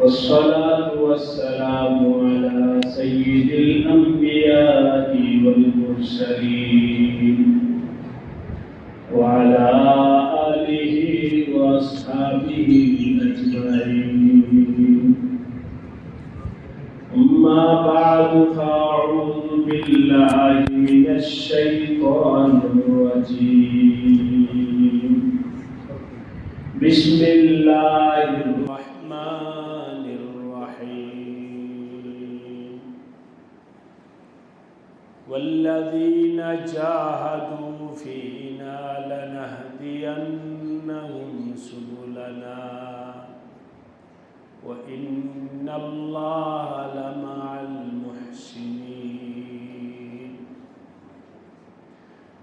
والصلاة والسلام على سيد الأنبياء والمرسلين. وعلى آله وأصحابه أجمعين. أما بعد فأعوذ بالله من الشيطان الرجيم. بسم الله الرحمن الرحيم. والذين جاهدوا فينا لنهدينهم سبلنا. وإن الله لمع المحسنين.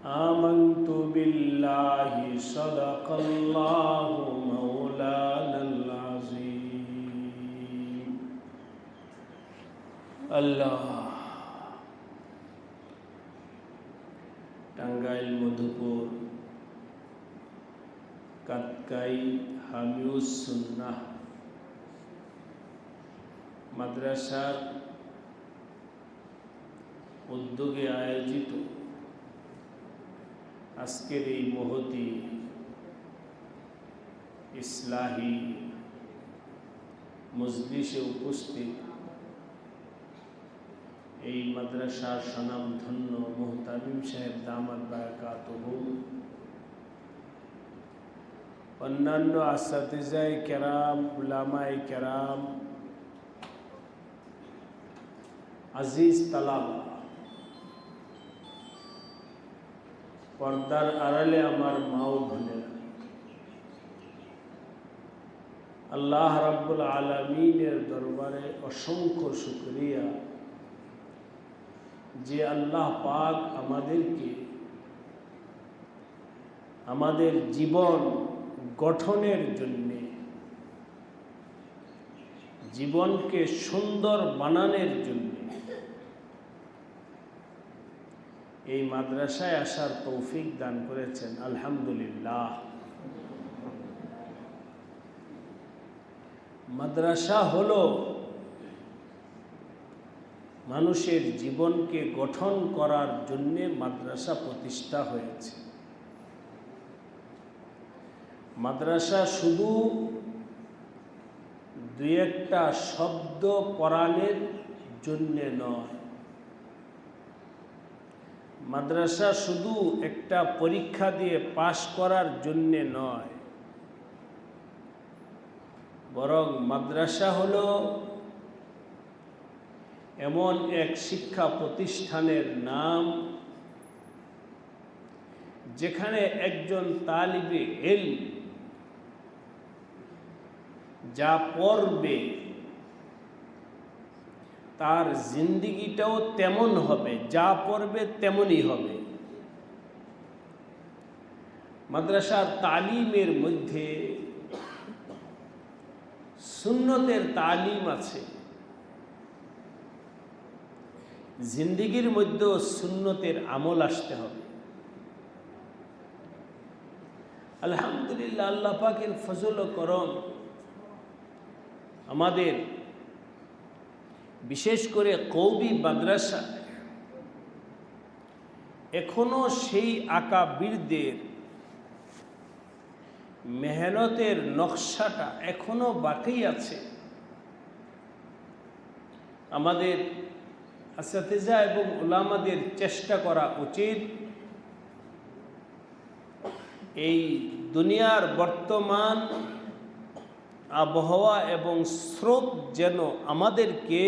آمنت بالله صدق الله अल्लाह টাঙ্গাইল মধুপুর কাতকাই হামিউসুন্নাহ মাদ্রাসার উদ্যোগে আয়োজিত আজকের এই মহতি ইসলাহী মজলিসে উপস্থিত এই মাদ্রাসার স্বনামধন্য মোহতামিম সাহেব দামাত বারাকাতহু। অন্যান্য আসাতিজাই কেরাম, উলামাই কেরাম, আজিজ তালাবা, পর্দার আড়ালে আমার মাও বোনেরা। আল্লাহ রাব্বুল আলমিনের দরবারে অসংখ্য শুক্রিয়া যে আল্লাহ পাক আমাদেরকে, আমাদের জীবন গঠনের জন্যে, জীবনকে সুন্দর বানানোর জন্য এই মাদ্রাসায় আসার তৌফিক দান করেছেন। আলহামদুলিল্লাহ। মাদ্রাসা হলো মানুষের জীবনকে গঠন করার জন্যে মাদ্রাসা প্রতিষ্ঠা হয়েছে। মাদ্রাসা শুধু দুই একটা শব্দ পড়ানোর জন্যে নয়। মাদ্রাসা শুধু একটা পরীক্ষা দিয়ে পাশ করার জন্যে নয়। বরং মাদ্রাসা হলো এমন এক শিক্ষা প্রতিষ্ঠানের নাম যেখানে একজন তালিবে এল যা পড়বে তার জিন্দিগিটাও তেমন হবে, যা পড়বে তেমনই হবে। মাদ্রাসার তালিমের মধ্যে সুন্নতের তালিম আছে। জিন্দিগির মধ্যেও সুন্নতের আমল আসতে হবে। আলহামদুলিল্লাহ, আল্লাহ পাকের ফজল ও করম আমাদের বিশেষ করে কৌবি মাদ্রাসা এখনও সেই আঁকা বীরদের মেহনতের নকশাটা এখনও বাকি আছে। আমাদের আসাতেজা এবং ওলামাদের চেষ্টা করা উচিত এই দুনিয়ার বর্তমান আবহাওয়া এবং স্রোত যেন আমাদেরকে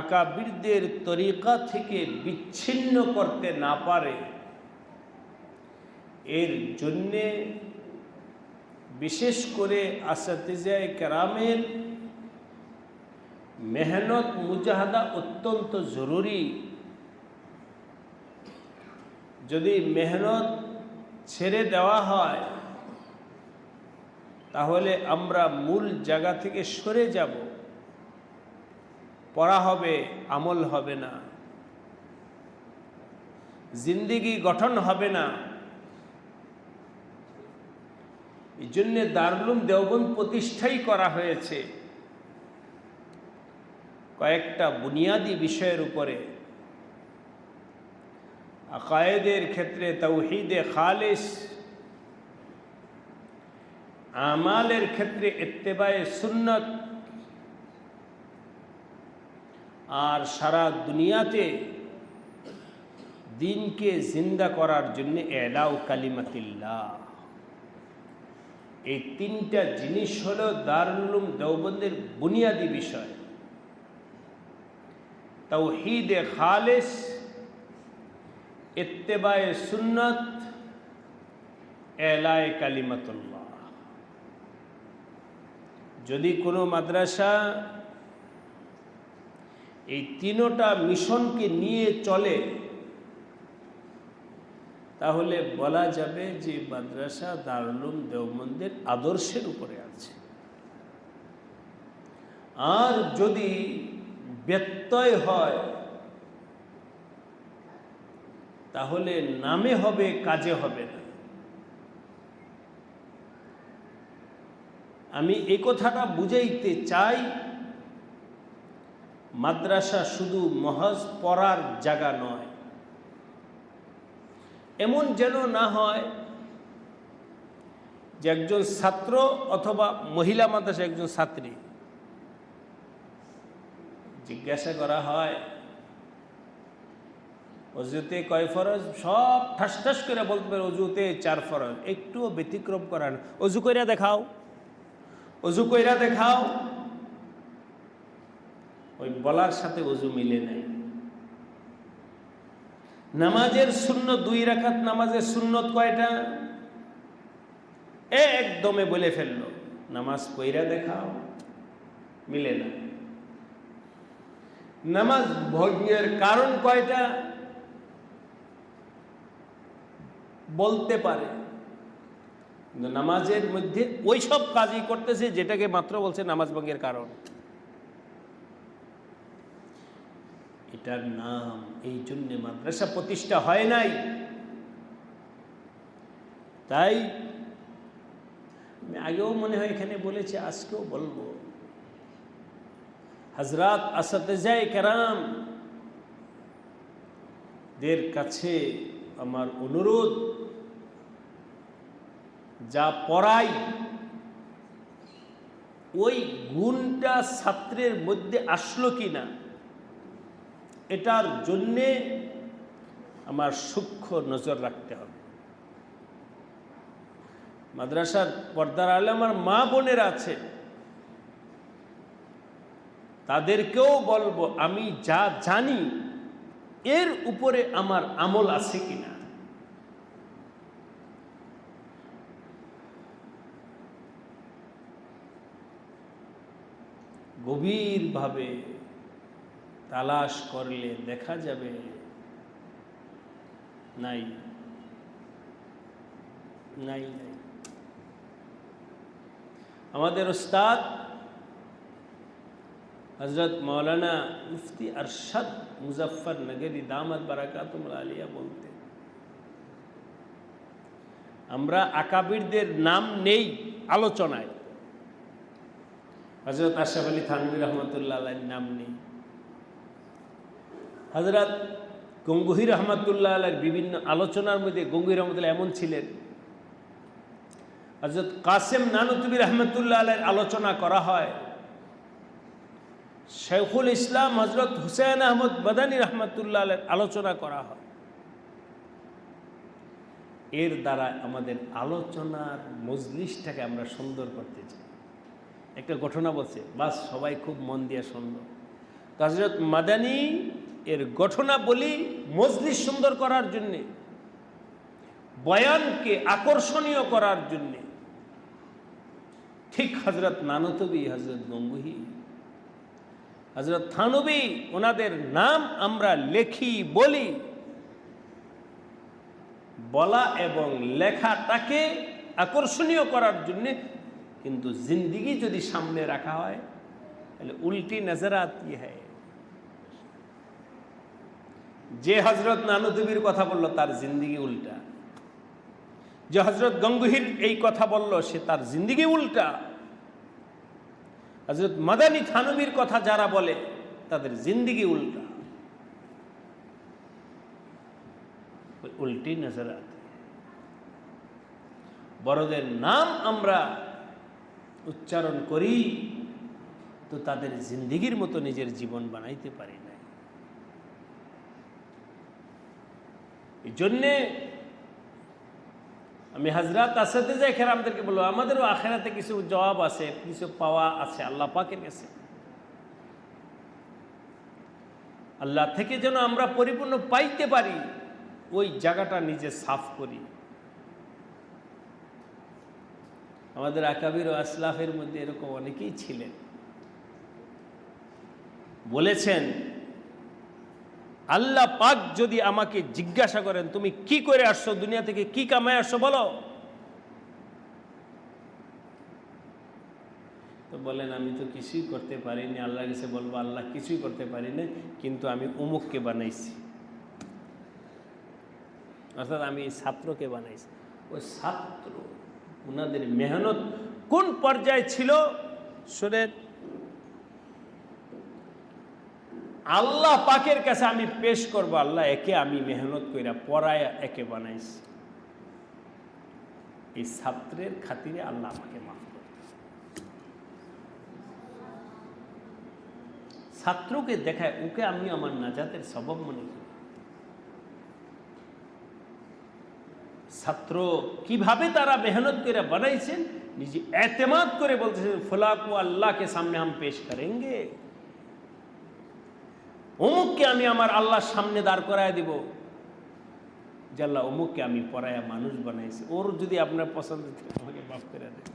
আকাবিরদের তরিকা থেকে বিচ্ছিন্ন করতে না পারে, এর জন্যে বিশেষ করে আসাতিজায় কেরামের মেহনত মুজাহাদা অত্যন্ত জরুরি। যদি মেহনত ছেড়ে দেওয়া হয়, তাহলে আমরা মূল জায়গা থেকে সরে যাব। পড়া হবে, আমল হবে না। জিন্দিগি গঠন হবে না। এই জন্যে দারুলুম দেওবন্দ প্রতিষ্ঠাই করা হয়েছে। কয়েকটা বুনিয়াদি বিষয়ের উপরে আকায়েদের ক্ষেত্রে তৌহিদে খালিস, আমালের ক্ষেত্রে ইত্তেবায়ে সুন্নত, আর সারা দুনিয়াতে দিনকে জিন্দা করার জন্য এলাউ কালিমাতিল্লাহ। এই তিনটা জিনিস হলো দারুলুম দেওবন্দের বুনিয়াদি বিষয়। তৌহিদে খালিস ইত্তেবায়ে সুন্নত, এলায় কালিমাতুল্লাহ। যদি কোনো মাদ্রাসা এই তিনোটা মিশনকে নিয়ে চলে, তাহলে বলা যাবে যে মাদ্রাসা দারুলুম দেওবন্দের আদর্শের উপরে আছে। আর যদি ব্যত্যয় হয়, তাহলে নামে হবে, কাজে হবে না। আমি এ কথাটা বুঝাইতে চাই, মাদ্রাসা শুধু মহাজ পড়ার জায়গা নয়। এমন যেন না হয় যে একজন ছাত্র অথবা মহিলা মাদ্রাসা একজন ছাত্রী জিজ্ঞাসা করা হয়। অজুতে কয় ফরজ? সব ঠাস ঠাস করে বলতে অজুতে চার ফরজ। একটুও ব্যতিক্রম করান অজু কইরা দেখাও। অজু কইরা দেখাও। ওই বলার সাথে অজু মিলে নাই। নামাজের শূন্য দুই রাখাত নামাজের শূন্যত কয়টা? একদমে বলে ফেলল। নামাজ কইরা দেখাও। মিলে না। নামাজ ভগ্নের কারণ কয়টা? বলতে পারে। নামাজের মধ্যে ওই সব কাজই করতেছে যেটাকে মাত্র বলছে নামাজ ভঙ্গের কারণ। এটার নাম, এই জন্য মাদ্রাসা প্রতিষ্ঠা হয় নাই। তাই, আমি আগেও মনে হয় এখানে বলেছি, আজকেও বলব। হজরত আসাদাই কেরাম, দের কাছে আমার অনুরোধ, যা পড়াই, ওই গুণটা ছাত্রের মধ্যে আসলো কি না এটার জন্যে আমার সূক্ষ্ম নজর রাখতে হবে। মাদ্রাসার পর্দার আলে আমার মা বোনের আছে তাদেরকেও বলব, আমি যা জানি, এর উপরে আমার আমল আছে কিনা? গভীরভাবে তালাশ করলে দেখা যাবে, নাই নাই নাই। আমাদের ওস্তাদ হজরত মৌলানা মুফতি আরশদ মুজফর নগরী দামদ বারাকাতুল আলিয়া বলতে, আমরা আকাবিরদের নাম নেই আলোচনায়। হজরত আশরাফ আলী থানবী রহমতুল্লাহ নাম নেই। হজরত গঙ্গুহি রহমতুল্লাহ আলের বিভিন্ন আলোচনার মধ্যে গঙ্গুহি রহমতুল্লাহ এমন ছিলেন, হজরত কাসেম নানুতুবি রহমতুল্লাহ আলের আলোচনা করা হয়। শেখুল ইসলাম হজরত হুসেন আহমদ বদানী রহমতুল্লাহ আলোচনা করা হয়। এর দ্বারা আমাদের আলোচনার মজলিসটাকে আমরা সুন্দর করতে চাই। একটা ঘটনা বলছে, বাস সবাই খুব মন দিয়ে শুনল। হজরত মাদানী এর ঘটনা বলি মজলিস সুন্দর করার জন্যে, বয়ানকে আকর্ষণীয় করার জন্যে, ঠিক হজরত নানতবি, হজরত গঙ্গুহি হজরত থানবী ওনাদের নাম আমরা লেখি, বলি। বলা এবং লেখাটাকে আকর্ষণীয় করার জন্যে কিন্তু জিন্দিগি যদি সামনে রাখা হয়, তাহলে উল্টি নজর আতি হয়। যে হজরত নানুদেবীর কথা বলল, তার জিন্দিগি উল্টা। যে হজরত গঙ্গুহির এই কথা বলল, সে তার জিন্দিগি উল্টা। হজরত মাদানী থানবীর কথা যারা বলে, তাদের জিন্দিগি উল্টা। উল্টি নজর বড়দের নাম আমরা উচ্চারণ করি, তো তাদের জিন্দিগির মতো নিজের জীবন বানাইতে পারি না এই জন্যে আমি হাজরাত আসাতে যাই খেরামদেরকে বলব, আমাদেরও আখেরাতে কিছু জবাব আছে, কিছু পাওয়া আছে, আল্লাহ পাকের কাছে। আল্লাহ থেকে যেন আমরা পরিপূর্ণ পাইতে পারি, ওই জায়গাটা নিজে সাফ করি। আমাদের আকাবির ও আসলাফের মধ্যে এরকম অনেকেই ছিলেন। বলেছেন আল্লাহ পাক যদি আমাকে জিজ্ঞাসা করেন, তুমি কি করে আসছো? দুনিয়া থেকে কি কামায় আসছো বলো? তো বলেন, আমি তো কিছুই করতে পারিনি। আল্লাহ কাছে বলব, আল্লাহ কিছুই করতে পারি পারিনি, কিন্তু আমি উমুককে বানাইছি। অর্থাৎ আমি ছাত্রকে বানাইছি। ওই ছাত্র ওনাদের মেহনত কোন পর্যায়ে ছিল? শোনেন আল্লাহ পাকের কাছে আমি পেশ করব, আল্লাহ একে আমি মেহনত কইরা পড়ায় একে বানাইছি। এই ছাত্রের খাতিরে আল্লাহ আমাকে মাফ করে ছাত্রকে দেখায়, ওকে আমি আমার নাজাতের সবব মনে করি। ছাত্র কীভাবে তারা মেহনত করে বানাইছেন, নিজে এতেমাদ করে বলতেছেন ফলাকু আল্লাহকে সামনে হাম পেশ করেঙ্গে? অমুককে আমি আমার আল্লাহর সামনে দাঁড় করায় দিব। আল্লাহ অমুককে আমি পড়ায়া মানুষ বানাইছি। ওর যদি আপনার পছন্দ আমাকে মাফ করে দেন।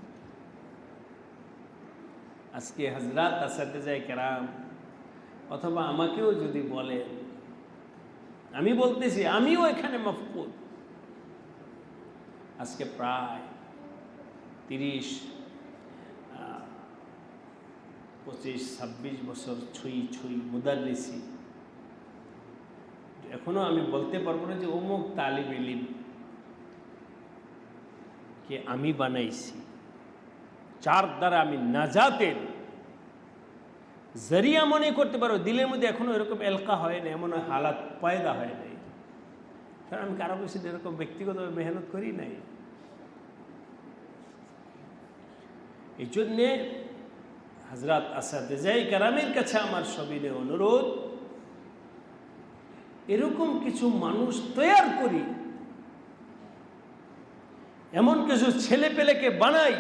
আজকে হাজরাত আসাতে যায় কেরাম, অথবা আমাকেও যদি বলে, আমি বলতেছি, আমিও এখানে মফকুদ। আজকে প্রায় তিরিশ পঁচিশ, ছাব্বিশ বছর ছুঁই ছুঁই মুদারিসি এখনও আমি বলতে পারব না যে অমুক তালিব ইলিম কে আমি বানাইছি। চার দ্বারা আমি নাজাতের জরিয়া মনে করতে পারো, দিলের মধ্যে এখনও এরকম এলকা হয় না, এমন হালাত পয়দা হয় নাই। কারণ আমি কারও বেশি এরকম ব্যক্তিগতভাবে মেহনত করি নাই। এই জন্যে হজরত আসাদ জাই কারামের কাছে আমার সবিনে অনুরোধ, এরকম কিছু মানুষ তৈয়ার করি, এমন কিছু ছেলে পেলেকে বানাই,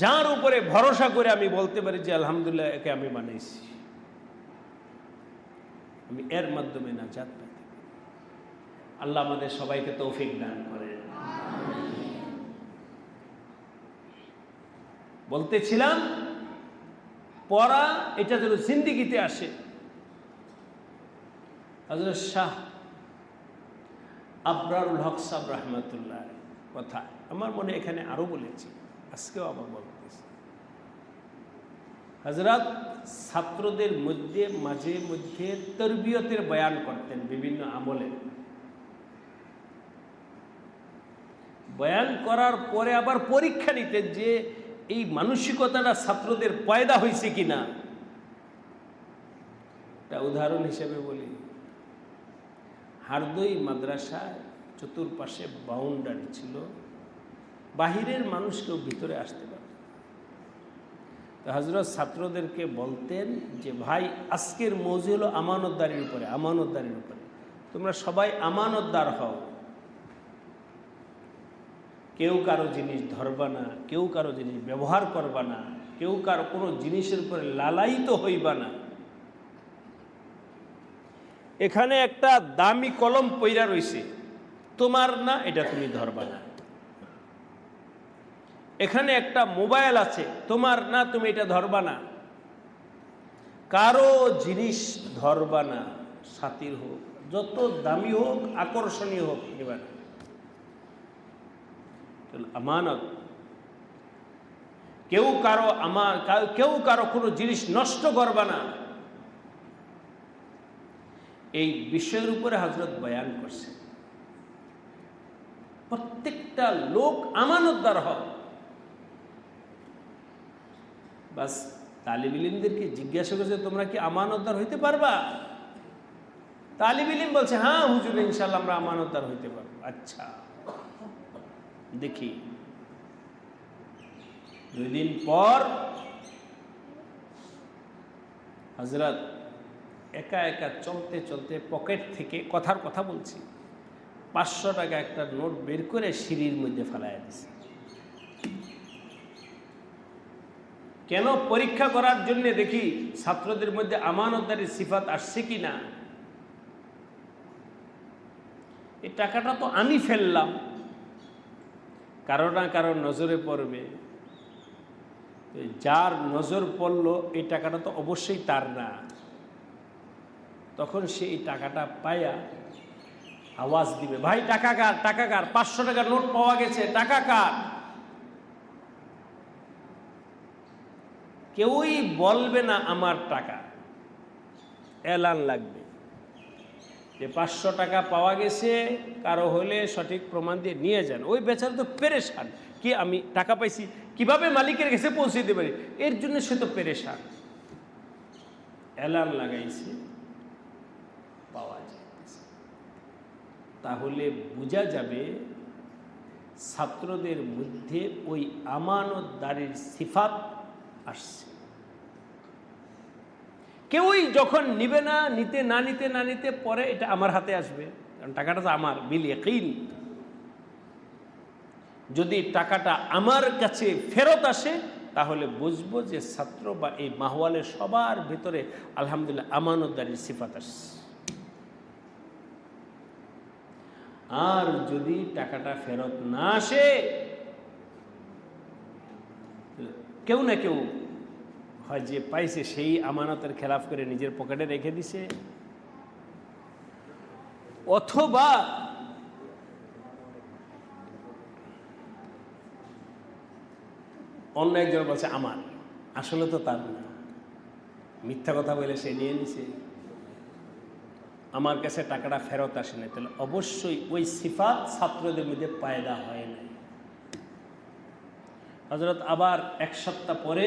যার উপরে ভরসা করে আমি বলতে পারি যে আলহামদুলিল্লাহ একে আমি বানাইছি। আমি এর মাধ্যমে না জাত আল্লাহ আমাদের সবাইকে তৌফিক দান করে বলতেছিলাম, পড়া এটা যেন জিন্দিগিতে আসে। হজরত শাহ আবরারুল হক সাহ রহমতুল্লাহ কথা আমার মনে এখানে আরও বলেছি, আজকেও আবার বলতেছি। হজরত ছাত্রদের মধ্যে, মাঝে মধ্যে তরবিয়তের বয়ান করতেন বিভিন্ন আমলে। বয়ান করার পরে আবার পরীক্ষা নিতেন যে এই মানসিকতাটা ছাত্রদের পয়দা হয়েছে কিনা? একটা উদাহরণ হিসেবে বলি। হারদই মাদ্রাসায় চতুর্পাশে বাউন্ডারি ছিল। বাহিরের মানুষ কেউ ভিতরে আসতে পারে তো হজরত ছাত্রদেরকে বলতেন যে, ভাই, আজকের মৌজি হলো আমানতদারির উপরে আমানতদারির উপরে। তোমরা সবাই আমানতদার হও। কেউ কারও জিনিস ধরবা না, কেউ কারও জিনিস ব্যবহার করবা না, কেউ কারও কোনো জিনিসের উপরে লালায়িত হইবা না। এখানে একটা দামি কলম পইরা রয়েছে তোমার না এটা তুমি ধরবা না। এখানে একটা মোবাইল আছে, তোমার না তুমি এটা ধরবা না। কারও জিনিস ধরবা না সাথীর হোক, যত দামি হোক, আকর্ষণীয় হোক এবার আমানত। কেউ কারও আমার কেউ কারও কোনো জিনিস নষ্ট করবা না। এই বিষয়ের উপরে হজরত বয়ান করছে। প্রত্যেকটা লোক আমানতদার হয়। বাস তালিব ইলিমদেরকে জিজ্ঞাসা করছে, তোমরা কি আমানতদার হইতে পারবা? তালিব ইলিম বলছে হ্যাঁ হুজুর ইনশাল্লাহ আমরা আমানতদার হইতে পারব। আচ্ছা। দেখি। দুই দিন পর হজরত একা একা চলতে চলতে পকেট থেকে কথার কথা বলছি। পাঁচশো টাকা একটা নোট বের করে সিঁড়ির মধ্যে ফেলাইয়া দিছে। কেন পরীক্ষা করার জন্য দেখি ছাত্রদের মধ্যে আমানতদারি সিফাত আসছে কি না? এই টাকাটা তো আমি ফেললাম। কারও না কারও নজরে পড়বে। যার নজর পড়ল, এই টাকাটা তো অবশ্যই তার না। তখন সে এই টাকাটা পায়া আওয়াজ দিবে, ভাই, টাকা কার? টাকা কার? পাঁচশো টাকার নোট পাওয়া গেছে, টাকা কার? কেউই বলবে না, আমার টাকা। এলান লাগবে। যে পাঁচশো টাকা পাওয়া গেছে, কারও হলে সঠিক প্রমাণ দিয়ে নিয়ে যান। ওই বেচারা তো পেরেশান। কি আমি টাকা পাইছি? কীভাবে মালিকের কাছে পৌঁছে দিতে পারি? এর জন্য সে তো পেরেশান। অ্যালার্ম লাগাইছে, পাওয়া যাইতেছে। তাহলে বোঝা যাবে, ছাত্রদের মধ্যে ওই আমানতদারির সিফাত আসছে। কেউই যখন নিবে না, নিতে না নিতে না নিতে পরে এটা আমার হাতে আসবে। কারণ টাকাটা তো আমার, বিল ইয়াকিন। যদি টাকাটা আমার কাছে ফেরত আসে, তাহলে বুঝব যে ছাত্র বা এই মাহওয়ালের সবার ভিতরে আলহামদুলিল্লাহ আমানতদারির সিফাত আসছে। আর যদি টাকাটা ফেরত না আসে কেউ না কেউ হয় যে পাইছে সেই আমানতের খেলাফ করে নিজের পকেটে রেখে দিছে। অথবা অন্য একজন বলছে, আমার। আসলে তো তার না। মিথ্যা কথা বলে সে নিয়ে নিছে। আমার কাছে টাকাটা ফেরত আসে না তাহলে অবশ্যই ওই সিফাত ছাত্রদের মধ্যে পায়দা হয় নাই। হজরত আবার এক সপ্তাহ পরে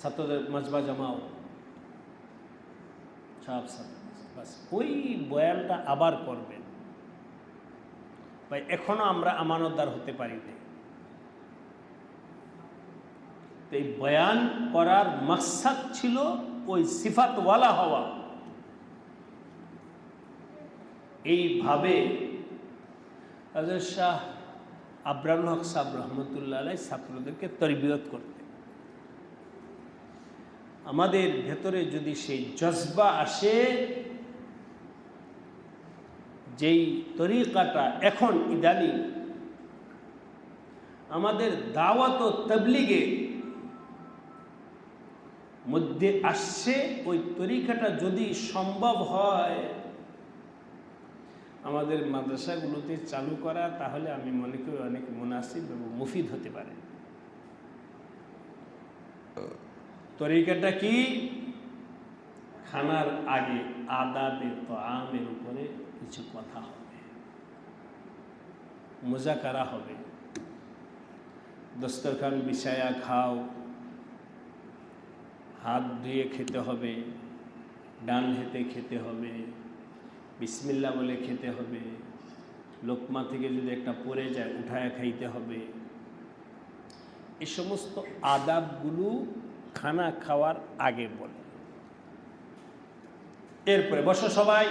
ছাত্রদের মাজবা জমাও সব বাস ওই বয়ানটা আবার করবেন ভাই এখনও আমরা আমানতদার হতে পারি না তো এই বয়ান করার মাকসাদ ছিল ওই সিফাতওয়ালা হওয়া এইভাবে শাহ আবরাল হক সাহ রহমতুল্লাহ ছাত্রদেরকে তরবিয়ত করতে আমাদের ভেতরে যদি সেই জজবা আসে, যেই তরিকাটা এখন ইদানি, আমাদের দাওয়াত ও তবলিগে মধ্যে আসছে, ওই তরিকাটা যদি সম্ভব হয়, আমাদের মাদ্রাসাগুলোতে চালু করা, তাহলে আমি মনে করি অনেক মুনাসিব এবং মুফিদ হতে পারে। তরিকাটা কি? খানার আগে আদাবে তো আমের উপরে কিছু কথা হবে। মজা করা হবে। দস্তরখান বিছায়া খাও। হাত ধুয়ে খেতে হবে। ডান হেতে খেতে হবে। বিসমিল্লা বলে খেতে হবে। লোকমা থেকে যদি একটা পড়ে যায়, উঠায় খাইতে হবে। এই সমস্ত আদাবগুলো খানা খাওয়ার আগে বলে। এরপরে বসো সবাই।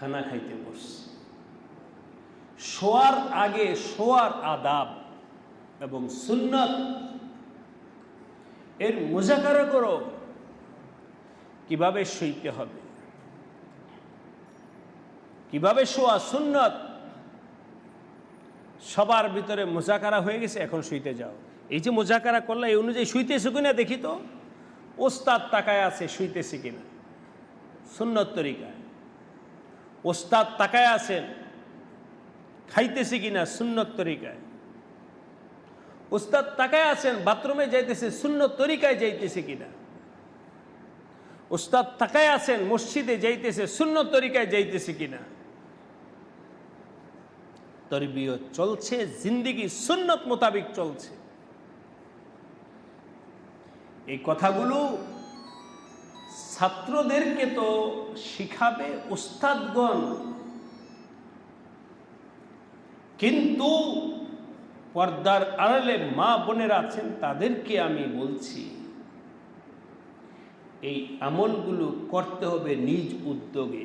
খানা খাইতে বস শোয়ার আগে শোয়ার আদাব এবং সুন্নত। এর মোজাকারা করো। কীভাবে শুইতে হবে? কীভাবে শোয়া সুন্নত? সবার ভিতরে মোজাকারা হয়ে গেছে, এখন শুইতে যাও। এই যে মোজাকারা করলে, এই অনুযায়ী শুইতেছে কিনা দেখি তো। ওস্তাদ তাকায় আছে, শুইতেছে কিনা। সুন্নত তরিকায় ওস্তাদ তাকায় আছেন, খাইতেছে কিনা, সুন্নত তরিকায়। ওস্তাদ তাকায় আছেন, বাথরুমে যাইতেছে, সুন্নত তরিকায় যাইতেছে কিনা। ওস্তাদ তাকায় আছেন, মসজিদে যাইতেছে, সুন্নত তরিকায় যাইতেছে কিনা। তরবিয়ত চলছে, জিন্দিগি সুন্নত মোতাবিক চলছে। এই কথাগুলো ছাত্রদেরকে তো শিখাবে উস্তাদগণ। কিন্তু পর্দার আড়ালে মা বোনেরা আছেন, তাদেরকে আমি বলছি, এই আমলগুলো করতে হবে নিজ উদ্যোগে।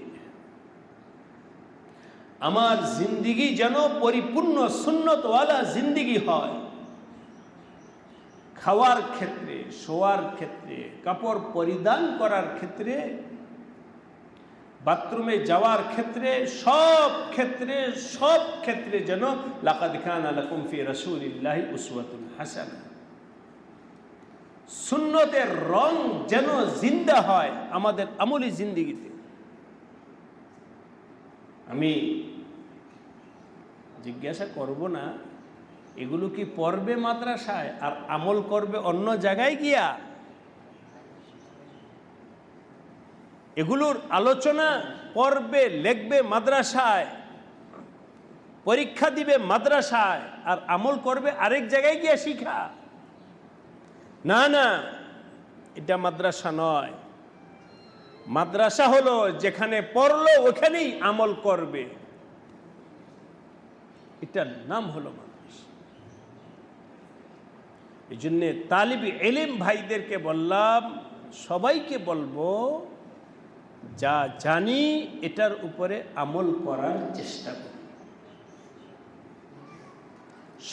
আমার জিন্দিগি যেন পরিপূর্ণ সুন্নতওয়ালা জিন্দিগি হয়। খাওয়ার ক্ষেত্রে, শোয়ার ক্ষেত্রে, কাপড় পরিধান করার ক্ষেত্রে, বাথরুমে যাওয়ার ক্ষেত্রে, সব ক্ষেত্রে সব ক্ষেত্রে যেন লাকাদ খান আলাকুম ফি রাসূলিল্লাহি উসওয়াতুন হাসানা। সুন্নতের রং যেন জিন্দা হয় আমাদের আমলি জিন্দিগিতে। আমি জিজ্ঞাসা করব না, এগুলো কি পড়বে মাদ্রাসায় আর আমল করবে অন্য জায়গায় গিয়া? এগুলোর আলোচনা পড়বে, লিখবে মাদ্রাসায়, পরীক্ষা দিবে মাদ্রাসায় আর আমল করবে আরেক জায়গায় গিয়া শিখা। না না, এটা মাদ্রাসা নয়। মাদ্রাসা হলো যেখানে পড়ল ওখানেই আমল করবে। এটার নাম হলো মাদ্রাসা এই জন্যে তালিবি এলিম ভাইদেরকে বললাম, সবাইকে বলব, যা জানি এটার উপরে আমল করার চেষ্টা করি।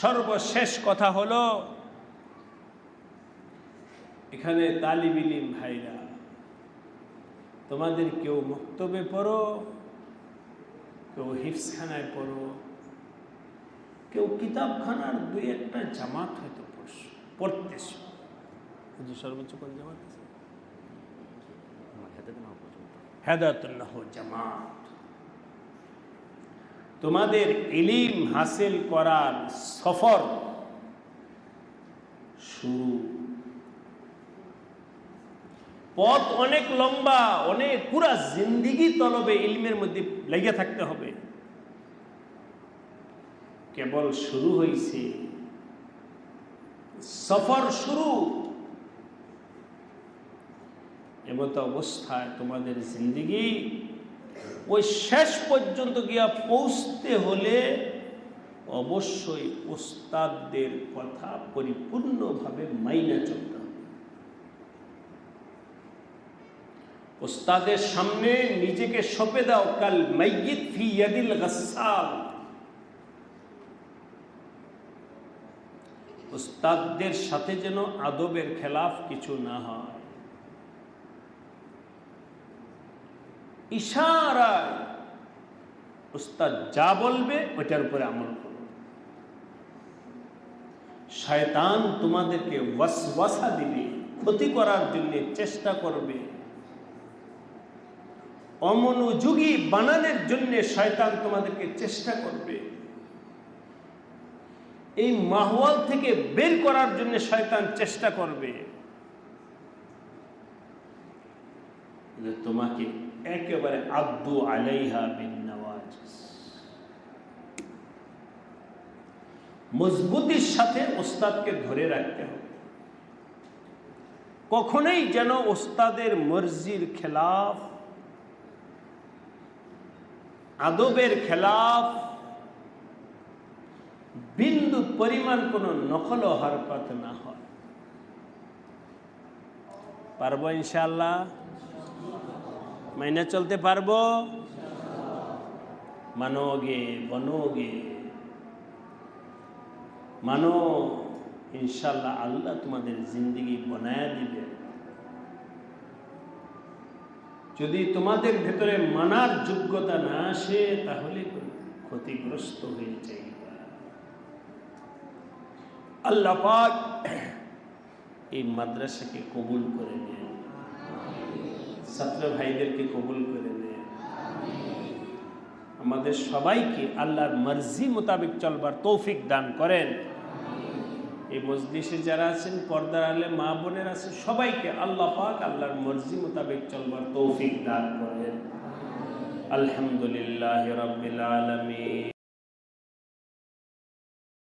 সর্বশেষ কথা হলো, এখানে তালিব তালিবিলিম ভাইরা, তোমাদের কেউ বক্তব্যে পড়ো, কেউ হিফসখানায় পড়ো কেউ কিতাবখানার দুই একটা জামাত হয়তো পড়ছো পড়তেছ। সর্বোচ্চ কোন জামাত আছে? হেদায়তুল্লাহ জামাত। তোমাদের ইলিম হাসিল করার সফর শুরু। পথ অনেক লম্বা অনেক পুরা জিন্দিগি তলবে ইলমের মধ্যে লেগে থাকতে হবে। কেবল শুরু হয়েছে সফর শুরু। এমত অবস্থায় তোমাদের জিন্দিগি ওই শেষ পর্যন্ত গিয়া পৌঁছতে হলে অবশ্যই ওস্তাদদের কথা পরিপূর্ণভাবে মাইনা চলতে হবে। ওস্তাদের সামনে নিজেকে সঁপে দাও, কাল মাইয়িত ফি ইয়াদিল গাসাল। ওস্তাদদের সাথে যেন আদবের খেলাফ কিছু না হয়। ইশারায় উস্তাদ যা বলবে ওইটার উপরে আমল করো শয়তান তোমাদেরকে ওয়াসওয়াসা দিবে, ক্ষতি করার জন্য চেষ্টা করবে। অমনোযোগী বানানোর জন্য শয়তান তোমাদেরকে চেষ্টা করবে। এই মাহওয়াল থেকে বের করার জন্য শয়তান চেষ্টা করবে। তোমাকে একেবারে আব্দু আলাইহা বিন নওয়াজ। মজবুতির সাথে ওস্তাদকে ধরে রাখতে হবে। কখনোই যেন ওস্তাদের মর্জির খেলাফ, আদবের খেলাফ বিন্দু পরিমাণ কোনো নকল হরকত না হয়। পারব ইনশাল্লাহ মাইনে চলতে পারব? মানোগে, বনোগে। মানো ইনশাল্লাহ আল্লাহ তোমাদের জিন্দগি বনায় দিবে। যদি তোমাদের ভেতরে মানার যোগ্যতা না আসে, তাহলে ক্ষতিগ্রস্ত হয়ে যাইবে। আল্লাহ পাক এই মাদ্রাসাকে কবুল করে নেন। ছাত্র ভাইদেরকে কবুল করে নেন। আমাদের সবাইকে আল্লাহর মর্জি মোতাবেক চলবার তৌফিক দান করেন। এই মজলিসে যারা আছেন, পর্দার আলে মা বোনের আছে, সবাইকে আল্লাহ পাক আল্লাহর মর্জি মোতাবেক চলবার তৌফিক দান করেন। আলহামদুলিল্লাহ রবিল আলমী